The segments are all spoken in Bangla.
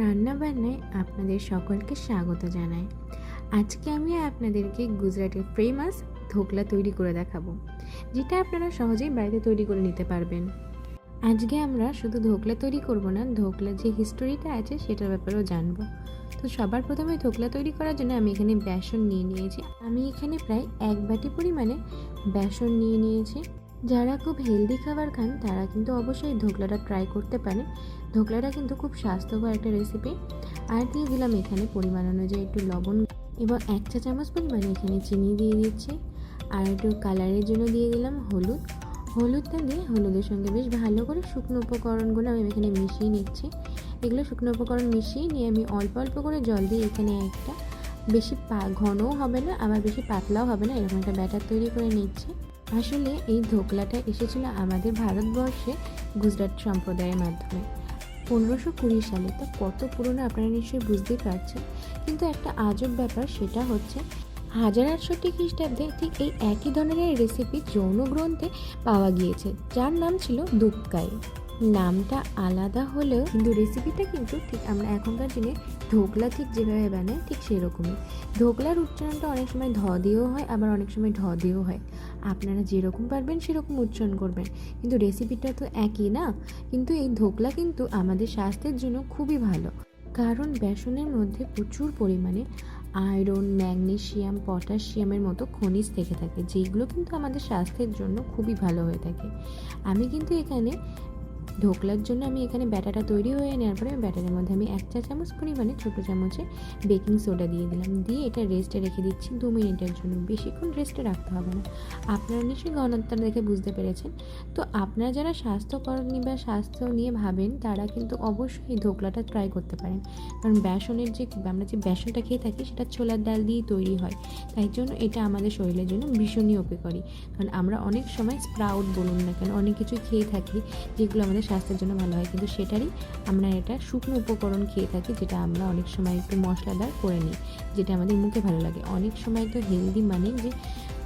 রান্নাবান্নায় আপনাদের সকলকে স্বাগত জানাই। আজকে আমি আপনাদেরকে গুজরাটের ফেমাস ধোকলা তৈরি করে দেখাবো, যেটা আপনারা সহজেই বাড়িতে তৈরি করে নিতে পারবেন। আজকে আমরা শুধু ধোকলা তৈরি করব না ধোকলার যে হিস্টোরিটা আছে সেটার ব্যাপারেও জানব। তো সবার প্রথমে ধোকলা তৈরি করার জন্য আমি এখানে বেসন নিয়ে নিয়েছি। আমি এখানে প্রায় এক বাটি পরিমাণে বেসন নিয়ে নিয়েছি। যারা খুব হেলদি খাবার খান, তারা কিন্তু অবশ্যই ধোকলাটা ট্রাই করতে পারেন ধোকলাটা কিন্তু খুব স্বাস্থ্যকর একটা রেসিপি আর দিয়ে দিলাম এখানে পরিমাণ অনুযায়ী একটু লবণ এবং এক চা চামচ পরিমাণে এখানে চিনি দিয়ে দিচ্ছি। আর একটু কালারের জন্য দিয়ে দিলাম হলুদ। হলুদটা দিয়ে হলুদের সঙ্গে বেশ ভালো করে শুকনো উপকরণগুলো আমি এখানে মিশিয়ে নিচ্ছি। এগুলো শুকনো উপকরণ মিশিয়ে নিয়ে আমি অল্প অল্প করে জল দিয়ে এখানে একটা বেশি পা ঘনও হবে না, আবার বেশি পাতলাও হবে না, এরকম একটা ব্যাটার তৈরি করে নিচ্ছি। আসলে এই ধোকলাটা এসেছিল আমাদের ভারতবর্ষে গুজরাট সম্প্রদায়ের মাধ্যমে। পনেরোশো কুড়ি সালে, তো কত পুরনো আপনারা নিশ্চয়ই বুঝতেই পারছেন। কিন্তু একটা আজব ব্যাপার সেটা হচ্ছে, হাজার আটষট্টি খ্রিস্টাব্দে ঠিক এই একই ধরনের রেসিপি যৌন গ্রন্থে পাওয়া গিয়েছে, যার নাম ছিল দুপকাই। নামটা আলাদা হলেও কিন্তু রেসিপিটা কিন্তু ঠিক আমরা এখনকার দিনে ধোকলা ঠিক যেভাবে বানাই, ঠিক সেরকমই। ধোকলার উচ্চারণটা অনেক সময় ধ দিয়েও হয়, আবার অনেক সময় ঢ দিয়েও হয়। আপনারা যেরকম পারবেন সেরকম উচ্চারণ করবেন। কিন্তু রেসিপিটা তো একই না? কিন্তু এই ধোকলা কিন্তু আমাদের স্বাস্থ্যের জন্য খুবই ভালো। কারণ বেসনের মধ্যে প্রচুর পরিমাণে আয়রন ম্যাগনেশিয়াম পটাশিয়ামের মতো খনিজ থেকে থাকে যেগুলো কিন্তু আমাদের স্বাস্থ্যের জন্য খুবই ভালো হয়ে থাকে। আমি কিন্তু এখানে ঢোকলার জন্য আমি এখানে ব্যাটাটা তৈরি হয়ে নেওয়ার পরে ব্যাটারের মধ্যে আমি এক চা চামচ পরিমাণে ছোটো চামচে বেকিং সোডা দিয়ে দিলাম। দিয়ে এটা রেস্টে রেখে দিচ্ছি দু মিনিটের জন্য। বেশিক্ষণ রেস্টে রাখতে হবে না। আপনারা নিশ্চয়ই ঘনত্বটা দেখে বুঝতে পেরেছেন। তো আপনারা যারা স্বাস্থ্যকর বা স্বাস্থ্য নিয়ে ভাবেন, তারা কিন্তু অবশ্যই ধোকলাটা ট্রাই করতে পারেন। কারণ বেসনের যে, আমরা যে বেসনটা খেয়ে থাকি, সেটা ছোলার ডাল দিয়েই তৈরি হয়। তাই জন্য এটা আমাদের শরীরের জন্য ভীষণই উপকারী। কারণ আমরা অনেক সময় স্প্রাউট বলুন না কেন, অনেক কিছু খেয়ে থাকি, যেগুলো স্বাস্থ্যের জন্য ভালো হয়। কিন্তু সেটারই আমরা এটা শুকনো উপকরণ খেয়ে থাকি, যেটা আমরা অনেক সময় একটু মশলাদার করে নিই, যেটা আমাদের মুখে ভালো লাগে। অনেক সময় তো হেলদি মানে যে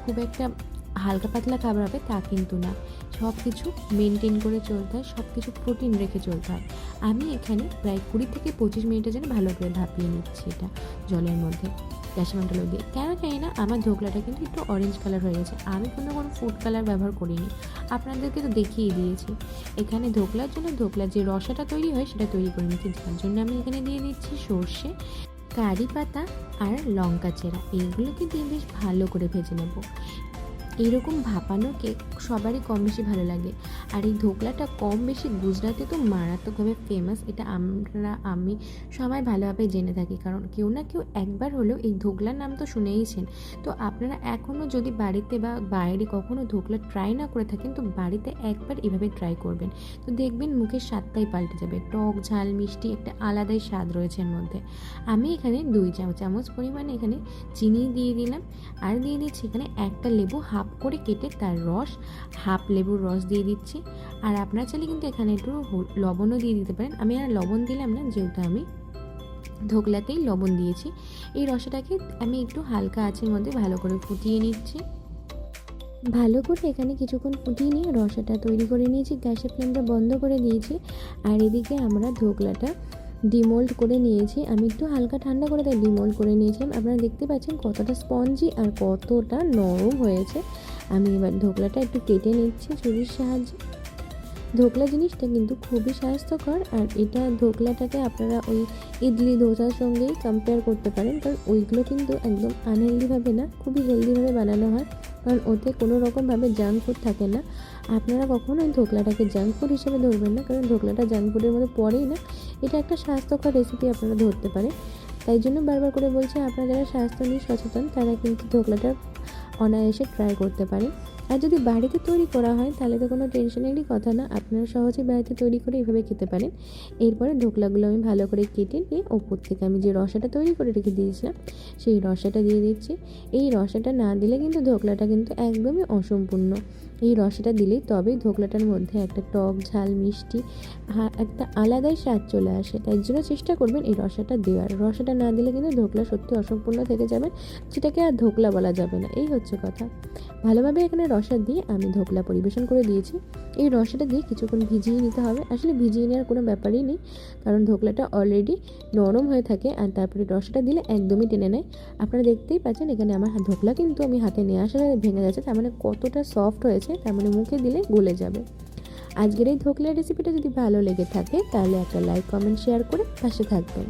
খুব একটা হালকা পাতলা খাবার হবে তা কিন্তু না। সব কিছু মেনটেন করে চলতে হয় সব কিছু প্রোটিন রেখে চলতে হয়। আমি এখানে প্রায় কুড়ি থেকে পঁচিশ মিনিটের জন্য ভালো করে ভাপিয়ে নিচ্ছি এটা জলের মধ্যে। গ্যাসমান্টালো দিয়ে। কেন জানি না, আমার ধোকলাটা কিন্তু একটু অরেঞ্জ কালার হয়ে গেছে। আমি কোনো কোনো ফুড কালার ব্যবহার করিনি। আপনাদেরকে তো দেখিয়ে দিয়েছি। এখানে ধোকলার জন্য ধোকলার যে রসাটা তৈরি হয়, সেটা তৈরি করে নিচ্ছি যার জন্য আমি এখানে দিয়ে দিচ্ছি সর্ষে, কারি পাতা আর লঙ্কা চেরা। এইগুলোকে দিয়ে বেশ ভালো করে ভেজে নেব। এইরকম ভাপানো কেক সবারই কম বেশি ভালো লাগে। আর এই ধোকলাটা কম বেশি গুজরাটে তো মারাত্মকভাবে ফেমাস এটা আমরা, আমি সবাই ভালোভাবে জেনে থাকি। কারণ কেউ না কেউ একবার হলেও এই ধোকলার নাম তো শুনেইছেন। তো আপনারা এখনও যদি বাড়িতে বা বাইরে কখনও ধোকলা ট্রাই না করে থাকেন, তো বাড়িতে একবার এভাবে ট্রাই করবেন। তো দেখবেন মুখের স্বাদটাই পাল্টে যাবে। টক, ঝাল, মিষ্টি একটা আলাদাই স্বাদ রয়েছে এর মধ্যে। আমি এখানে দুই চামচ পরিমাণে এখানে চিনি দিয়ে দিলাম। আর দিয়ে দিচ্ছি এখানে একটা লেবু, হাফ করে কেটে তার রস, হাফ লেবুর রস দিয়ে দিচ্ছি। আর আপনার চাইলে কিন্তু এখানে একটু লবণও দিয়ে দিতে পারেন। আমি আর লবণ দিলাম না, যেহেতু আমি ধোকলাতেই লবণ দিয়েছি। এই রসটাকে আমি একটু হালকা আঁচের মধ্যে ভালো করে ফুটিয়ে নিচ্ছি। ভালো করে এখানে কিছুক্ষণ ফুটিয়ে নিয়ে রসাটা তৈরি করে নিয়েছি। গ্যাসের ফ্লেমটা বন্ধ করে দিয়েছি। আর এদিকে আমরা ধোকলাটা ডিমোল্ড করে নিয়েছি। আমি একটু হালকা ঠান্ডা করে তাই ডিমোল্ড করে নিয়েছিলাম। আপনারা দেখতে পাচ্ছেন কতটা স্পঞ্জি আর কতটা নরম হয়েছে। আমি এবার ঢোকলাটা একটু কেটে নিচ্ছি ছুরির সাহায্যে। ধোকলা জিনিসটা কিন্তু খুবই স্বাস্থ্যকর আর এটা ধোকলাটাকে আপনারা ওই ইডলি ধোসার সঙ্গেই কম্পেয়ার করতে পারেন, কারণ ওইগুলো কিন্তু একদম আনহেলদিভাবে না, খুবই হেলদিভাবে বানানো হয়, কারণ ওতে কোনো রকমভাবে জাঙ্ক ফুড থাকে না। আপনারা কখনোই ধোকলাটাকে জাঙ্ক ফুড হিসেবে ধরবেন না, কারণ ধোকলাটা জাঙ্ক ফুডের মধ্যে পড়েই না। এটা একটা স্বাস্থ্যকর রেসিপি আপনারা ধরতে পারেন। তাই জন্য বারবার করে বলছি, আপনারা যারা স্বাস্থ্য নিয়ে সচেতন, তারা কিন্তু ধোকলাটা অনায়াসে ট্রাই করতে পারেন। আর যদি বাড়িতে তৈরি করা হয়, তাহলে তো কোনো টেনশনেরই কথা না। আপনারা সহজেই বাড়িতে তৈরি করে এভাবে খেতে পারেন। এরপরে ঢোকলাগুলো আমি ভালো করে কেটে নিয়ে ওপর থেকে আমি যে রসাটা তৈরি করে রেখে দিয়েছিলাম, সেই রসাটা দিয়ে দিচ্ছি। এই রসাটা না দিলে কিন্তু ঢোকলাটা কিন্তু একদমই অসম্পূর্ণ। এই রসাটা দিলেই তবেই ধোকলাটার মধ্যে একটা টক, ঝাল, মিষ্টি একটা আলাদাই স্বাদ চলে আসে। তাই জন্য চেষ্টা করবেন এই রসাটা দেওয়ার। রসাটা না দিলে কিন্তু ধোকলা সত্যি অসম্পূর্ণ থেকে যাবে, যেটাকে আর ধোকলা বলা যাবে না। এই হচ্ছে কথা। ভালোভাবে এখানে রসা দিয়ে আমি ধোকলা পরিবেশন করে দিয়েছি। এই রসাটা দিয়ে কিছুক্ষণ ভিজিয়ে নিতে হবে। আসলে ভিজিয়ে নেওয়ার কোনো ব্যাপারই নেই, কারণ ধোকলাটা অলরেডি নরম হয়ে থাকে আর তারপরে রসাটা দিলে একদমই টেনে নেয়। আপনারা দেখতেই পাচ্ছেন, এখানে আমার ধোকলা কিন্তু আমি হাতে নিয়ে আসা ভেঙে যাচ্ছে তার মানে কতটা সফট হয়েছে, তার মানে মুখে দিলে গলে যাবে। আজকের এই ধোকলা রেসিপিটা যদি ভালো লেগে থাকে, তাহলে একটা লাইক কমেন্ট শেয়ার করে পাশে থাকবেন।